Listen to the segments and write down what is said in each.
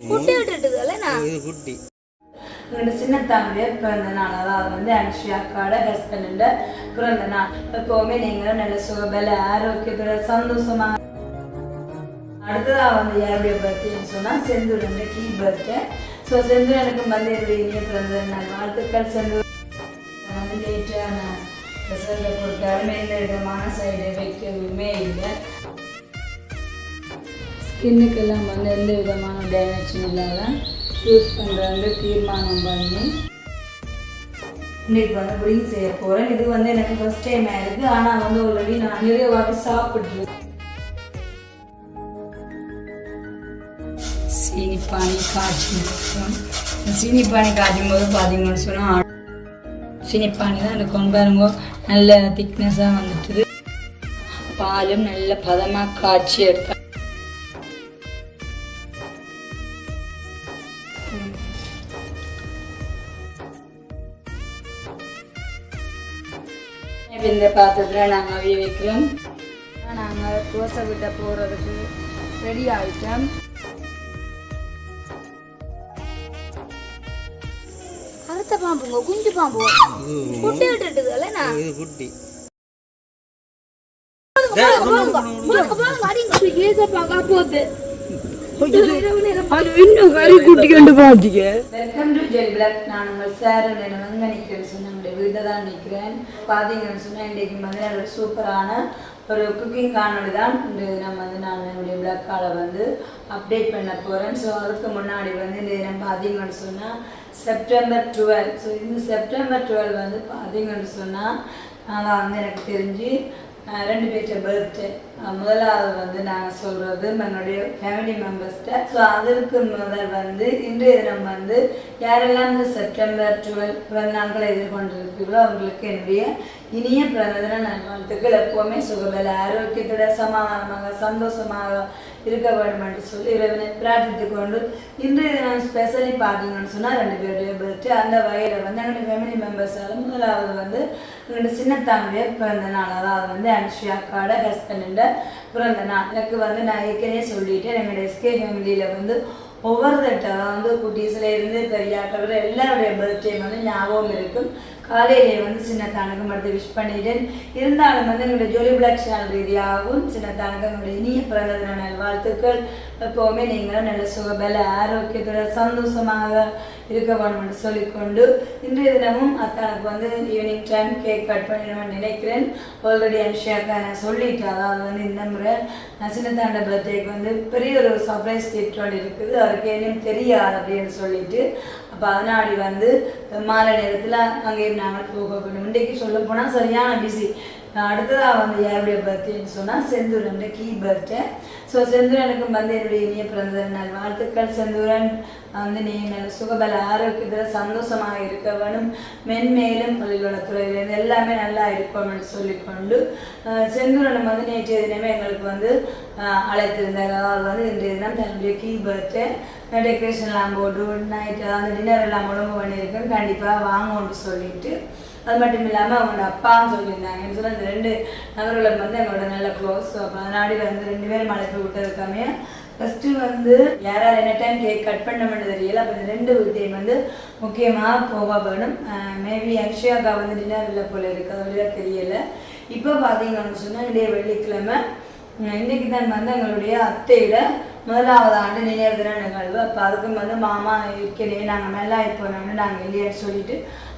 குட்டி விட்டுட்டுதால நான். இது குட்டி. என்னோட சின்னத்தானுடைய பிறந்த நாள் அதாவது வந்து அனுஷி அக்காவோட ஹஸ்பண்டோட பிறந்த நாள். எப்பவுமே நீங்களும் நல்ல சுகபல ஆரோக்கியத்தோட சந்தோஷமா. அடுத்ததா வந்து யாருடைய பர்த்டேன்னு சொன்னா செந்தூரன் கீ பர்த்டே ஸோ செந்தூரனுக்கு வந்து என்னுடைய இனிய பிறந்த நாள். வாழ்த்துக்கள் செந்தூர். வந்து லேட்டான ரிசல்ட்டை கொடுத்தாலுமே எந்த விதமான சைடு எஃபெக்டிவுமே இல்லை. ஸ்கின்னுக்கெல்லாம் வந்து எந்த விதமான டேமேஜும் இல்லாமல் யூஸ் பண்ணுறது தீர்மானம் பண்ணி இன்னைக்கு வந்து புடிங் செய்ய போகிறேன் இது வந்து எனக்கு ஃபர்ஸ்ட் டைம் ஆயிருக்கு ஆனால் வந்து ஆல்ரெடி நான் நிறைய வாட்டி சாப்பிட்ருக்கேன் சீனி பானி காய்ச்சி சீனி பானி காய்ச்சும் போது பார்த்தீங்கன்னு சொன்னால் சீனி பானி தான் எனக்கு கொண்டு வரும்போது நல்ல திக்னஸாக வந்துட்டுது. பாலும் நல்ல பதமாக காய்ச்சி எடுத்தேன் இந்த பாத்திரத்தில் நாங்கள் அவிய வைக்கிறோம். நாங்கள் தோசை விட்ட போகிறதுக்கு ரெடி ஆகிட்டோம் கருத்த பாம்புங்க குஞ்சு பாம்பு. குட்டி விட்டுட்டுதால நான் இது குட்டி. வெல்கம் டு ஜெல் பிளாக் நான் உங்கள் சார் நான் வந்து நிற்கிறேன் சொன்ன நம்முடைய வீட்டில் தான் நிற்கிறேன். பார்த்தீங்கன்னு சொன்னால் இன்றைக்கு வந்து நல்ல சூப்பரான ஒரு குக்கிங் காணொலி தான். இந்த நம்ம வந்து நான் என்னுடைய பிளாக்கால வந்து அப்டேட் பண்ண போகிறேன் ஸோ அதுக்கு முன்னாடி வந்து இந்த தினம் பார்த்தீங்கன்னு சொன்னால் செப்டம்பர் டுவெல் ஸோ இந்த செப்டம்பர் டுவெல் வந்து பார்த்தீங்கன்னு சொன்னால் நான் வந்து எனக்கு தெரிஞ்சு ரெண்டு பேர்த்த பர்த்டே முதலாவது வந்து நாங்கள் சொல்கிறது என்னுடைய ஃபேமிலி மெம்பர்ஸ்கிட்ட ஸோ அதற்கு முதல் வந்து இன்றைய தினம் வந்து யாரெல்லாம் இந்த செப்டம்பர் டுவெல் பிறந்த நாட்களை எதிர்கொண்டிருக்கீங்களோ அவங்களுக்கு என்னுடைய இனிய பிறந்த தின நல்வாழ்த்துக்கள். எப்போவுமே சுகபல ஆரோக்கியத்தோட சமாதானமாக சந்தோஷமாக இருக்க வேண்டும் என்று சொல்லி இறைவனை பிரார்த்தித்து கொண்டு இன்றைய தினம் ஸ்பெஷலி பார்த்தீங்கன்னு சொன்னால் ரெண்டு பேருடைய பர்த்டே அந்த வகையில் வந்து எங்களுடைய ஃபேமிலி மெம்பர்ஸால் முதலாவது வந்து எங்களுடைய சின்னத்தானுடைய பிறந்த நாள் அதாவது வந்து அனுஷி அக்காவோட ஹஸ்பண்டோட பிறந்த நாள். எனக்கு வந்து நான் ஏற்கனவே சொல்லிட்டேன் எங்களுடைய எஸ்கே ஃபேமிலியில் வந்து ஒவ்வொரு தட்டு வந்து குட்டீஸ்ல இருந்து பெரியாட்டவர் எல்லாருடைய பர்த்டே வந்து ஞாபகம் இருக்கும். காலையிலே வந்து சின்னத்தானுக்கு மட்டும் விஷ் பண்ணிட்டேன். இருந்தாலும் வந்து எங்களுடைய ஜோலி பிளாக் சேனல் ரீதியாகவும் சின்னத்தானுக்கு எங்களுடைய இனிய பிறந்த வாழ்த்துக்கள். நல்வாழ்த்துக்கள் எப்போவுமே நீங்களும் நல்ல சுகபல ஆரோக்கியத்தோட சந்தோஷமாக இருக்க வேணும்னு சொல்லிக்கொண்டு இன்றைய தினமும் அத்தானுக்கு வந்து ஈவினிங் டைம் கேக் கட் பண்ணிடணும்னு நினைக்கிறேன். ஆல்ரெடி அனுஷியாக்கா நான் சொல்லிட்டேன் அதாவது வந்து இந்த முறை நான் சின்னத்தாண்ட பர்த்டேக்கு வந்து பெரிய ஒரு சர்ப்ரைஸ் கிஃப்ட் ஒன்று இருக்குது. அவருக்கு என்னன்னு தெரியாது அப்படின்னு சொல்லிட்டு பதினாடி வந்து மாலை நேரத்தில் அங்கே நாங்கள் போக வேண்டும். இன்றைக்கு சொல்ல போனால் சரியான பிஸி அடுத்ததாக வந்து யாருடைய பர்த்டேன்னு சொன்னால் செந்தூரன் கீ பர்த்டே ஸோ செந்தூரனுக்கும் வந்து என்னுடைய இனிய பிறந்த நாள் வாழ்த்துக்கள். செந்தூரன் வந்து நீ நல்ல சுகபல ஆரோக்கியத்தில் சந்தோஷமாக இருக்க வேணும் மென்மேலும் தொழில்வளத்துறையிலேருந்து எல்லாமே நல்லா இருக்கணும்னு சொல்லிக்கொண்டு அஹ், செந்தூரன் வந்து நேற்றைய தினமே எங்களுக்கு வந்து அழைத்திருந்தார். அதாவது வந்து இன்றைய தினம் தன்னுடைய கீ பர்த்டே டெக்கரேஷன்லாம் போட்டு நைட்டு அந்த டின்னர் எல்லாம் உடம்பு பண்ணியிருக்கேன். கண்டிப்பாக வாங்கணும்னு சொல்லிட்டு. அது மட்டும் இல்லாமல் அவங்களோட அப்பான்னு சொல்லியிருந்தாங்க. சொல்லி சொன்னால் இந்த ரெண்டு நபர்களுக்கு வந்து எங்களோட நல்ல க்ளோஸ் ஸோ அதனாடி வந்து ரெண்டு பேரும் அழைப்பு விட்டதுக்காமே ஃபஸ்ட்டு வந்து யாராவது என்ன டைம் கேக் கட் பண்ண மட்டும் தெரியல. அப்போ இந்த ரெண்டு டைம் வந்து முக்கியமாக போக வேணும். Uh, மேபி அக்ஷயாக்கா வந்து டின்னர் இல்லை போல இருக்கு. அது வழியாக இப்போ பார்த்தீங்கன்னு சொன்னால் இடையே வெள்ளிக்கிழமை இன்னைக்கு தான் வந்து எங்களுடைய அத்தையில முதலாவது ஆண்டு நினைவு தின நிகழ்வு அப்போ அதுக்கும் வந்து மாமா ஏற்கனவே நாங்கள் மெல்லாய் போனோன்னு நாங்கள் இல்லையான்னு சொல்லிட்டு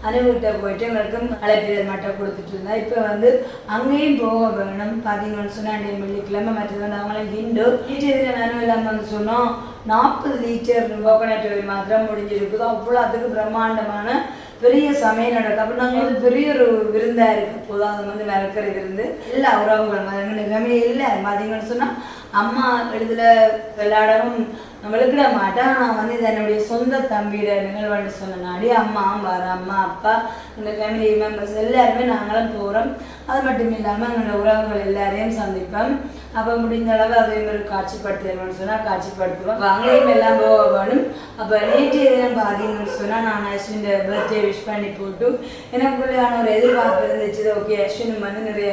அனுபவிட்ட போயிட்டு எங்களுக்கு அழைப்பிதழ் மட்டும் கொடுத்துட்டு இருந்தா இப்போ வந்து அங்கேயும் போக வேணும். பார்த்தீங்கன்னு சொன்னால் வெள்ளிக்கிழமை மற்றது வந்து அவங்களும் ஹிண்டு லிட்டர் இதில் வேணும் இல்லாமல் வந்து சொன்னோம் நாற்பது லீட்டர் கோகோனட் மாத்திரம் முடிஞ்சிருக்குது. அவ்வளோ அதுக்கு பிரம்மாண்டமான பெரிய சமையல் நடக்கும். அப்போ நாங்கள் வந்து பெரிய ஒரு விருந்தாக இருக்கு. போதும் அது வந்து மறக்கிற விருந்து. எல்லா உறவுகள் அது ஃபேமிலி இல்லை. பார்த்தீங்கன்னு சொன்னால் அம்மா எழுதுல விளையாடவும் விளக்கிட மாட்டேன் நான் வந்து இது என்னுடைய சொந்த தம்பியோட நிகழ்வாண்டு சொன்னனாடி அம்மா வர அம்மா அப்பா இந்த ஃபேமிலி மெம்பர்ஸ் எல்லாருமே நாங்களும் போகிறோம் அது மட்டும் இல்லாமல் எங்களோட உறவுகள் எல்லாரையும் சந்திப்போம் அப்போ முடிஞ்ச அளவு அதே மாதிரி காட்சிப்படுத்தணும்னு சொன்னால் காட்சிப்படுத்துவோம் அங்கேயும் எல்லாம் போக வேணும் அப்போ நேற்றைய தினம் பார்த்தீங்கன்னு சொன்னால் நான் அஸ்வின் பர்த்டே விஷ் பண்ணி போட்டு எனக்குள்ளேயான ஒரு எதிர்பார்ப்பு இருந்துச்சு ஓகே அஸ்வின் வந்து நிறைய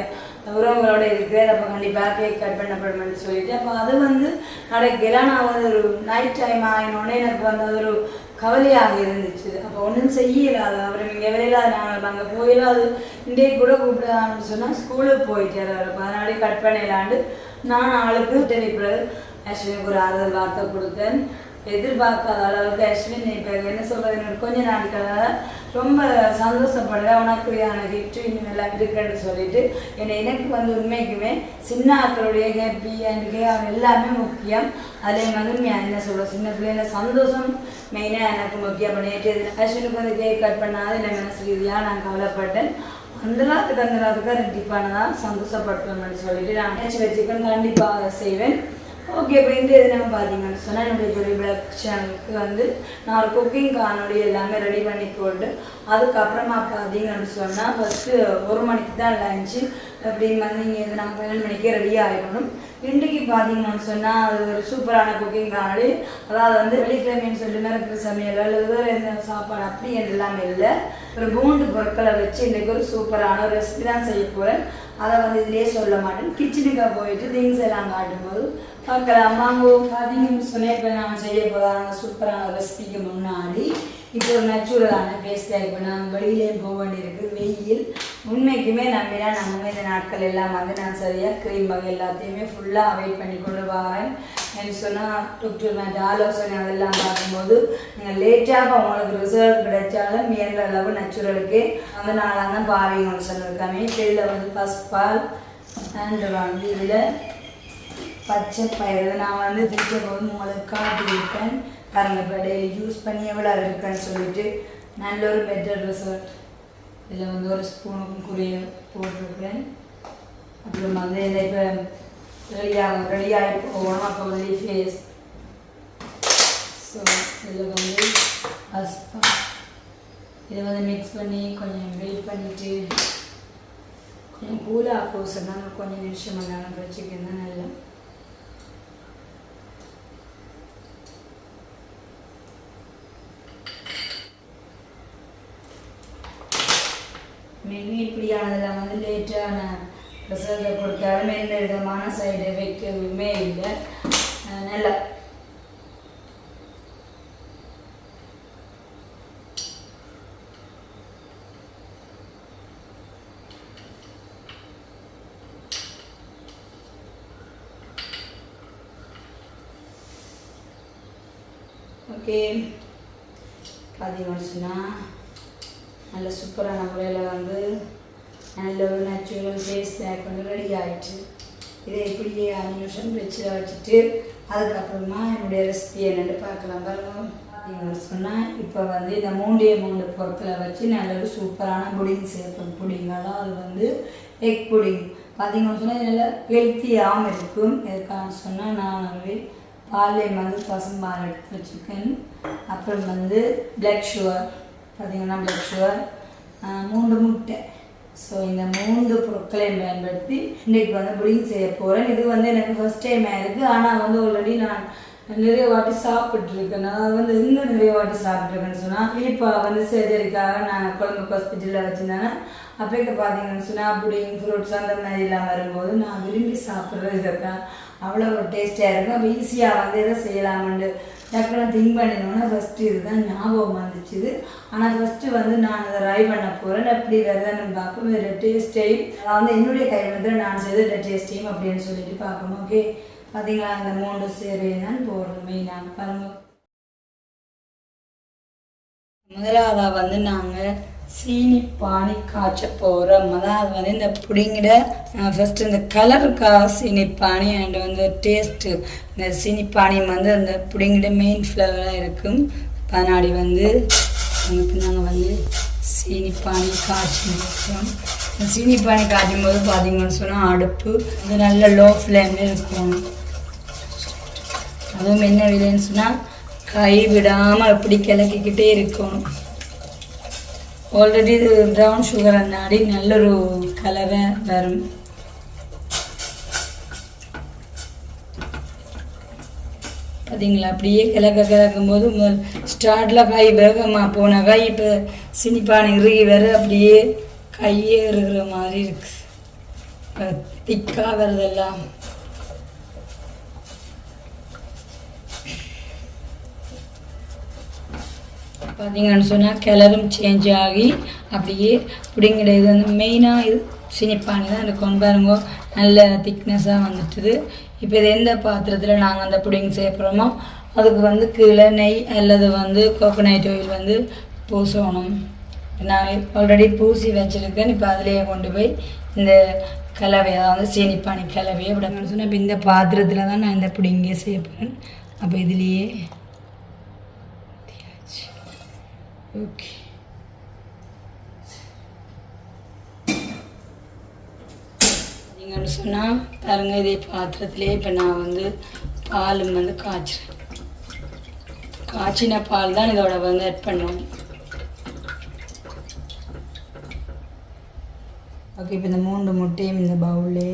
உறவுகளோட இருக்கிறேன் அப்போ கண்டிப்பாக கேக் கட் பண்ணப்படுமென்னு சொல்லிட்டு அப்போ அது வந்து நடக்கல நான் வந்து ஒரு நைட் டைம் ஆகினோடனே எனக்கு வந்து அது ஒரு கவலையாக இருந்துச்சு. அப்போ ஒன்றும் செய்யலாது அப்புறம் இங்கே வேலையில்லாத நாங்கள் அங்கே போயிடாது இன்றைக்கு கூட கூப்பிடான்னு சொன்னால் ஸ்கூலுக்கு போயிட்டார் அவர். அதனாலே கட் பண்ணிடலாண்டு நான் ஆளுக்கு தெரிவிப்பது ஆக்சுவலி ஒரு ஆறுதல் வார்த்தை கொடுத்தேன். எதிர்பார்க்காத அளவுக்கு அஸ்வின் இப்போ என்ன சொல்கிறது எனக்கு கொஞ்ச நாட்களாக ரொம்ப சந்தோஷப்படுறேன் உனக்குரியான கிஃப்ட் இன்னும் எல்லாம் இருக்குன்னு சொல்லிட்டு என்னை எனக்கு வந்து உண்மைக்குமே சின்ன ஆக்களுடைய ஹாப்பி அண்ட் அவன் எல்லாமே முக்கியம். அதே மாதிரி நான் என்ன சொல்கிறேன் சின்ன பிள்ளைல சந்தோஷம் மெயினாக எனக்கு முக்கியம். பண்ணிட்டு அஸ்வினுக்கு வந்து கேக் கட் பண்ணாது என்ன மனசு ரீதியாக நான் கவலைப்பட்டேன். அந்த நாத்துக்கு அந்த ரெட்டிப்பானதான் சந்தோஷப்படுத்தணும்னு சொல்லிட்டு நான் நினச்சி வச்சுக்கணும் கண்டிப்பாக செய்வேன். ஓகே இப்போ இந்த இது பார்த்தீங்கன்னு சொன்னால் என்னுடைய ஜொலி பிளாக் சேனலுக்கு வந்து நான் ஒரு குக்கிங் காணொலி எல்லாமே ரெடி பண்ணி போட்டு அதுக்கப்புறமா பார்த்தீங்கன்னு சொன்னால் ஃபஸ்ட்டு ஒரு மணிக்கு தான் லஞ்சு அப்படின்னு வந்து இங்கே இது நாங்கள் பன்னெண்டு மணிக்கே ரெடி ஆகிடணும் இன்றைக்கு பார்த்தீங்கன்னு சொன்னால் அது ஒரு சூப்பரான குக்கிங் காணொலி அதாவது வந்து வெள்ளிக்கிழமைன்னு சொல்லி இருக்கிற சமையல் அல்லது வேறு எந்த சாப்பாடு அப்படி எல்லாமே இல்லை. ஒரு பூண்டு பொருட்களை வச்சு இன்றைக்கு ஒரு சூப்பரான ஒரு ரெசிபி தான் செய்ய போகிறேன் அதை வந்து இதிலே சொல்ல மாட்டேன். கிச்சனுக்காக போயிட்டு திங்ஸ் எல்லாம் காட்டும்போது பார்க்கலாம். வாங்கோ பார்த்தீங்கன்னு சொன்னேன் இப்போ நான் செய்ய போகிறாங்க சூப்பரான ரெசிபிக்கு முன்னாடி. இப்போ ஒரு நேச்சுரலான பேஸ்டாக இப்போ நான் வெளியிலே போக வேண்டியிருக்கு. வெயில். உண்மைக்குமே நம்பினா நம்ம இந்த நாட்கள் எல்லாம் வந்து நான் சரியாக க்ரீம் வகை எல்லாத்தையுமே ஃபுல்லாக அவாய்ட் பண்ணி கொண்டு வரேன். என்று சொன்னால் டாக்டர் நான் ஆலோசனை அதெல்லாம் பார்க்கும்போது நீங்கள் லேட்டாக உங்களுக்கு ரிசல்ட் கிடைச்சாலும் இயன்ற அளவு நேச்சுரலுக்கு நாளாக தான் பாருங்கன்னு சொல்லியிருக்காங்க இதில் வந்து ஃபஸ்ட் பால் அண்ட் வந்து இதில் பச்சை பயிறு. நான் வந்து திருச்ச போது உங்களுக்கு காட்டியிருப்பேன் இப்போ டெய்லி யூஸ் பண்ணி எவ்வளோ இருக்குன்னு சொல்லிட்டு நல்ல ஒரு பெட்டர் ரிசல்ட் இதில் வந்து ஒரு ஸ்பூனுக்கும் குறிய போட்டிருக்கேன். அப்புறம் வந்து இதில் இப்போ ரெடியாக ரெடியாகி போகணும். அப்போ வந்து ஃபேஸ் ஸோ இதில் வந்து அஸ்பா இதை வந்து மிக்ஸ் பண்ணி கொஞ்சம் வெயிட் பண்ணிவிட்டு கொஞ்சம் கூலாக போசன்னா கொஞ்சம் நிமிஷம் மணி வச்சுக்கணும் நல்லா. மெனு இப்படியானதில் வந்து லேட்டான ரிசல்ட்டை கொடுத்தாலும் எந்த விதமான சைடு எஃபெக்ட் எதுவுமே இல்லை நல்லா. ஓகே பார்த்தீங்கன்னு சொன்னால் நல்ல சூப்பரான முறையில் வந்து நல்ல ஒரு நேச்சுரல் ஃபேஸ் பேக் வந்து ரெடி ஆயிடுச்சு. இதை இப்படியே அஞ்சு நிமிஷம் ஃப்ரிட்ஜில் வச்சுட்டு அதுக்கப்புறமா என்னுடைய ரெசிபி என்னென்னு பார்க்கலாம். பாருங்கள் நீங்கள் சொன்னால் இப்போ வந்து இந்த மூண்டே மூணு பொருத்தில் வச்சு நல்ல ஒரு சூப்பரான புடிங் சேர்ப்போம் புடிங் அது வந்து எக் புடிங் பார்த்தீங்கன்னு சொன்னால் நல்லா ஹெல்த்தியாகவும் இருக்கும். எதுக்காக சொன்னால் நான் வந்து பால்யம் வந்து பசும்பால் எடுத்து வச்சுருக்கேன். அப்புறம் வந்து பிளாக் சுகர் பார்த்தீங்கன்னா பிளாக் சுகர் மூன்று முட்டை. ஸோ இந்த மூன்று பொருட்களையும் பயன்படுத்தி இன்றைக்கு வந்து புடிங் செய்ய போகிறேன் இது வந்து எனக்கு ஃபஸ்ட் டைம் ஆயிருக்கு ஆனால் வந்து ஆல்ரெடி நான் நிறைய வாட்டி சாப்பிட்ருக்கேன் நான் வந்து இன்னும் நிறைய வாட்டி சாப்பிட்ருக்கேன்னு சொன்னால் இப்போ வந்து சர்ஜரிக்காக நான் குழம்பு ஹாஸ்பிட்டலில் வச்சுருந்தேன் அப்போக்கு பார்த்தீங்கன்னு சொன்னால் புடிங் ஃப்ரூட்ஸ் அந்த மாதிரி எல்லாம் வரும்போது நான் விரும்பி சாப்பிட்றது இதுதான். அவ்வளோ ஒரு டேஸ்டியாக இருக்கும் அப்போ ஈஸியாக வந்து இதை செய்யலாமுண்டு டக்குன்னு திங்க் பண்ணினோன்னா ஃபஸ்ட்டு இதுதான் ஞாபகம் வந்துச்சு இது ஆனால் ஃபஸ்ட்டு வந்து நான் அதை ட்ரை பண்ண போகிறேன் எப்படி வருதுன்னு பார்ப்போம். வேறு டேஸ்ட்டையும் அதாவது என்னுடைய கைவிடத்தில் நான் செய்த டேஸ்டையும் அப்படின்னு சொல்லிட்டு பார்க்கணும் ஓகே பார்த்தீங்களா அந்த மூன்று சேவையை தான் போடுறோம் மெயினாக பாருங்க. முதலாவதாக வந்து நாங்கள் சீனி பானி காய்ச்ச போகிறோம் அதாவது வந்து இந்த புடிங்கிட ஃபஸ்ட்டு இந்த கலருக்காக சீனி பானி அண்ட் வந்து டேஸ்ட்டு இந்த சீனி பானி வந்து அந்த புடிங்கிட மெயின் ஃப்ளவராக இருக்கும். பனாடி வந்து இப்போ நாங்கள் வந்து சீனி பானி காய்ச்சி இந்த சீனி பானி காய்ச்சும் போது பார்த்தீங்கன்னு சொன்னால் அடுப்பு அது நல்ல லோ ஃப்ளேமில் இருக்கும். அதுவும் என்ன விலைன்னு சொன்னால் கை விடாமல் அப்படி கிளக்கிக்கிட்டே இருக்கணும் ஆல்ரெடி இது ப்ரௌன் சுகர் அன்னாடி நல்லொரு கலரை வரும். பார்த்தீங்களா அப்படியே கிளக்க கிளக்கும் போது முதல் ஸ்டார்டில் கை வேகமாக போன கை இப்போ சினிப்பானை இறுகி வர அப்படியே கையே இருக்கிற மாதிரி இருக்கு. திக்காக வருதெல்லாம். பார்த்தீங்கன்னு சொன்னால் கலரும் சேஞ்ச் ஆகி அப்படியே பிடிங்கிட இது வந்து மெயினாக இது சினிப்பானி தான் இருக்கும் பாருங்க நல்ல திக்னஸாக வந்துட்டுது. இப்போ இது எந்த பாத்திரத்தில் நாங்கள் அந்த புடிங் செய்ய போகிறோமோ அதுக்கு வந்து கீழே நெய் அல்லது வந்து கோகோனட் ஆயில் வந்து பூசணும். நான் ஆல்ரெடி பூசி வச்சுருக்கேன். இப்போ அதிலேயே கொண்டு போய் இந்த கலவை அதாவது சீனிப்பானி கலவையை விடணும்னு சொன்னால் இப்போ இந்த பாத்திரத்தில் தான் நான் இந்த புடிங்கே செய்ய போகிறேன் அப்போ இதுலேயே ஓகே பார்த்தீங்கன்னு சொன்னால் பாருங்க இதே பாத்திரத்திலே இப்போ நான் வந்து பாலும் வந்து காய்ச்சுறேன். காய்ச்சின பால் தான் இதோட வந்து ஆட் பண்ணணும் ஓகே இப்போ இந்த மூன்று முட்டையும் இந்த பவுல்லே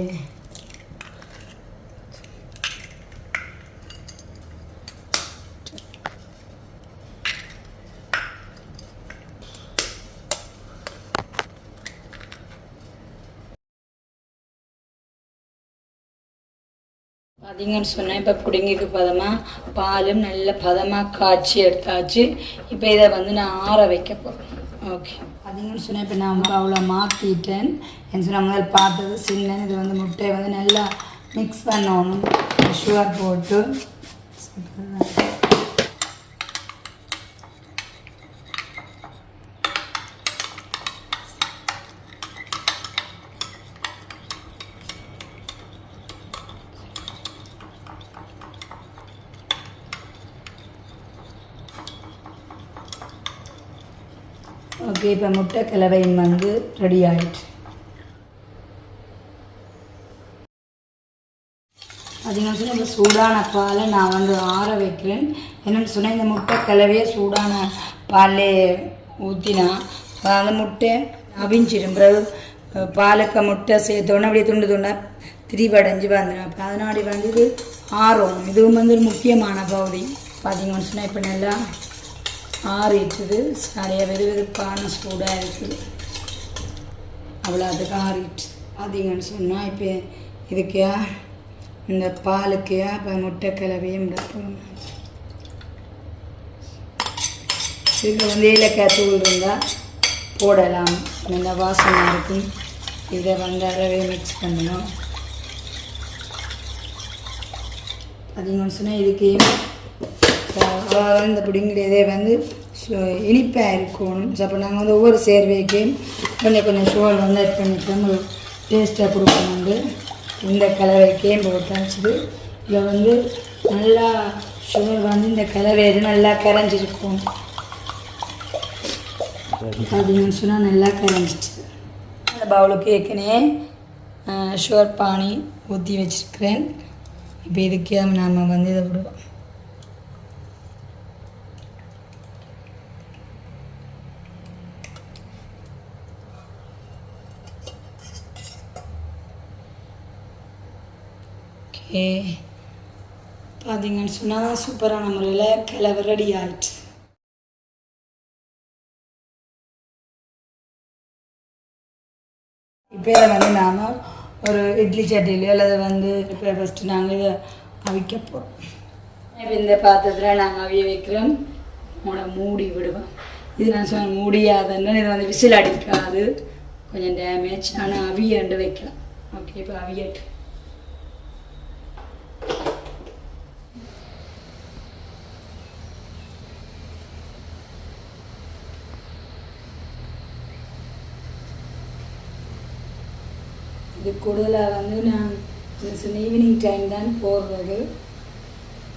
பார்த்தீங்கன்னு சொன்னால் இப்போ புடிங்கிக்கு பதமாக பாலும் நல்ல பதமாக காய்ச்சி எடுத்தாச்சு. இப்போ இதை வந்து நான் ஆற வைக்க போகிறேன் ஓகே பார்த்தீங்கன்னு சொன்னால் இப்போ நான் வந்து அவ்வளோ மாற்றிட்டேன் என்ன சொன்னால் முதல் பார்த்தது சின்ன இது வந்து முட்டையை வந்து நல்லா மிக்ஸ் பண்ணணும். சுகர் போட்டு. ஓகே இப்போ முட்டை கலவையும் வந்து ரெடி ஆயிடுச்சு பார்த்தீங்கன்னா சொன்னால் இந்த சூடான பாலை நான் வந்து ஆற வைக்கிறேன். என்னென்னு சொன்னால் இந்த முட்டை கிளவையே சூடான பாலே ஊற்றினா அந்த முட்டை அவிஞ்சிடும் பிறகு அஹ், பாலுக்கு முட்டை சேர்த்தோன்னே அப்படியே துண்டு துண்டாக திரிவடைஞ்சு வந்துடும் அப்போ அதனாடி வந்து இது ஆறும் இதுவும் வந்து ஒரு முக்கியமான பகுதி. பார்த்தீங்கன்னு சொன்னால் இப்போ நல்லா ஆறிட்டுது. சரியாக வெறுவெறுப்பான சூடாக இருக்குது. அவ்வளோ அதுக்கு ஆறிட்டு. பார்த்தீங்கன்னு சொன்னால் இப்போ இதுக்கே இந்த பாலுக்கையா இப்போ முட்டை கிளவியும் விட போகிறோம் இதில் வந்து ஏலக்காய் தூள் இருந்தால் போடலாம். நல்ல வாசனை இருக்கும். இதை வந்து அறவே மிக்ஸ் பண்ணணும். பார்த்தீங்கன்னு சொன்னால் இதுக்கு அதாவது இந்த புடிங்கிறதே வந்து சு- இனிப்பாக இருக்கணும். ஸோ அப்போ நாங்கள் வந்து ஒவ்வொரு சேர்வைக்கும் கொஞ்சம் கொஞ்சம் சோல் வந்து ஆட் பண்ணிட்டோம் ஒரு டேஸ்ட்டாக கொடுக்கணும் வந்து. இந்த கலவைக்கே போட்டாச்சுது இதில் வந்து நல்லா சுகர் வந்து இந்த கலவையில் நல்லா கரைஞ்சிருக்கும். அப்படின்னு சொன்னால் நல்லா கரைஞ்சிச்சு அந்த பவுலுக்கு ஏற்கனவே ஷுகர் பானி ஊற்றி வச்சுருக்கிறேன். இப்போ இதுக்கே நாம் வந்து இதை விடுவோம் ஓகே. பார்த்தீங்கன்னு சொன்னால் சூப்பரான முறையில் கிளவு ரெடி ஆயிடுச்சு. இப்போ இதை வந்து நாம் ஒரு இட்லி சட்டிலையோ அல்லது வந்து இப்போ ஃபஸ்ட்டு நாங்கள் இதை அவிக்க போகிறோம் இப்போ இந்த பாத்திரத்தில் நாங்கள் அவிய வைக்கிறோம். உங்களை மூடி விடுவோம். இது நான் சொன்ன மூடியாதுன்னு இது வந்து விசில் அடிக்காது. கொஞ்சம் டேமேஜ் ஆனால் அவியண்டு வைக்கலாம். ஓகே இப்போ அவியட்டு இது கூடுதலாக வந்து நான் சொன்ன ஈவினிங் டைம் தான் போடுறது.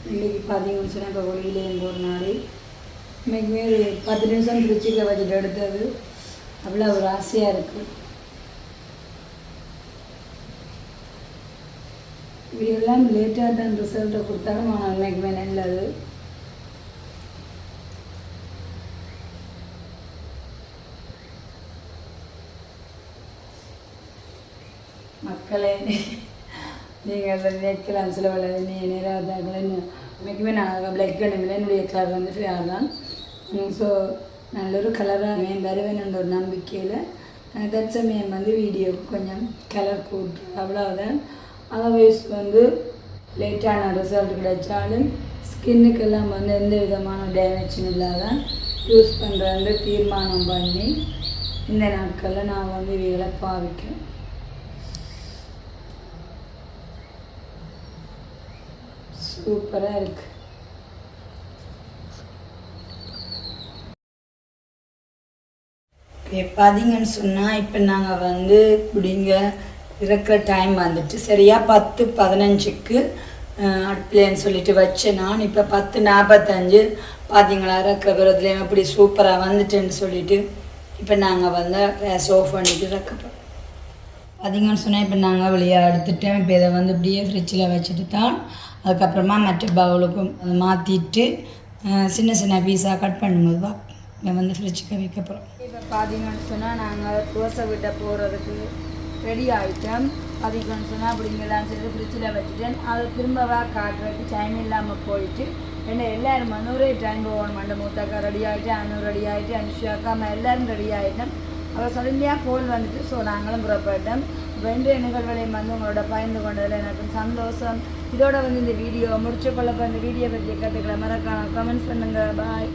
இன்றைக்கி பார்த்தீங்கன்னு சொன்னால் இப்போ வெளியில இருந்து ஒரு நாள். இன்னைக்குமே ஒரு பத்து நிமிஷம் திருச்சிக்க வச்சுட்டு எடுத்தது. அவ்வளோ ஒரு ஆசையாக இருக்குது இப்படியெல்லாம் லேட்டாக தான் ரிசல்ட்டை கொடுத்தாலும் ஆனால் நல்லது மக்களே நீங்கள் அதை நினைக்கலாம் சில வேலை நீ நேராக தாங்களேன்னு மிகவே நான் பிளாக் கண்ணுமில்ல என்னுடைய கலர் வந்து ஃபேர் தான். ஸோ நல்லொரு கலராக வருவேன் ஒரு நம்பிக்கையில் தற்சமயம் வந்து வீடியோவுக்கு கொஞ்சம் கலர் கூட்டு அவ்வளோதான் அதர்வைஸ் வந்து லேட்டான ரிசல்ட் கிடைச்சாலும் ஸ்கின்னுக்கெல்லாம் வந்து எந்த விதமான டேமேஜும் இல்லாதான் யூஸ் பண்ணுறேன்னு தீர்மானம் பண்ணி இந்த நாட்களில் நான் வந்து இவைகளை பாவிக்கிறேன். சூப்பராக இருக்குது இப்போ பார்த்தீங்கன்னு சொன்னால் இப்போ நாங்கள் வந்து குடிங்க இருக்கிற டைம் வந்துட்டு சரியாக பத்து பதினஞ்சுக்கு அடுப்புலேன்னு சொல்லிட்டு வச்சேன் நான். இப்போ பத்து நாற்பத்தஞ்சு பார்த்தீங்களா இறக்குற விரதுலேயும் இப்படி சூப்பராக வந்துட்டேன்னு சொல்லிட்டு இப்போ நாங்கள் வந்து கேஸ் ஆஃப் பண்ணிட்டு இறக்கப்போம் பார்த்தீங்கன்னு சொன்னால் இப்போ நாங்கள் வெளியே எடுத்துட்டோம் இப்போ இதை வந்து இப்படியே ஃப்ரிட்ஜில் வச்சுட்டு தான் அதுக்கப்புறமா மற்ற பவுலுக்கும் அதை மாற்றிட்டு சின்ன சின்ன பீஸாக கட் பண்ணும்போது தான் இதை வந்து ஃப்ரிட்ஜுக்கு வைக்க போகிறோம் இப்போ பார்த்தீங்கன்னு சொன்னால் நாங்கள் தோசை விட்ட போகிறதுக்கு ரெடி ஆகிட்டோம் பார்த்தீங்கன்னு சொன்னால் அப்படிங்கலாம் சரி ஃப்ரிட்ஜில் வச்சுட்டேன். அதை திரும்பவா காட்டுறதுக்கு டைம் இல்லாமல் போயிட்டு என்ன எல்லாரும் வந்து ஒரே டைம் போகணும் மண்ட மூத்தாக்கா ரெடி ஆகிட்டு அனு ரெடி ஆகிட்டு அனுஷாக்கா நம்ம எல்லாரும் ரெடி ஆகிட்டோம் அவள் சொல்லியாக ஃபோன் வந்துட்டு ஸோ நாங்களும் புறப்பட்டோம். ரெண்டு நிகழ்வுகளையும் வந்து உங்களோட பகிர்ந்து கொண்டதில் எனக்கு சந்தோஷம். இதோட வந்து இந்த வீடியோ முடிச்சு கொள்ளப்போ இந்த வீடியோ பற்றி கற்றுக்கலாம் மறக்காம கமெண்ட்ஸ் பண்ணுங்கள் பாய்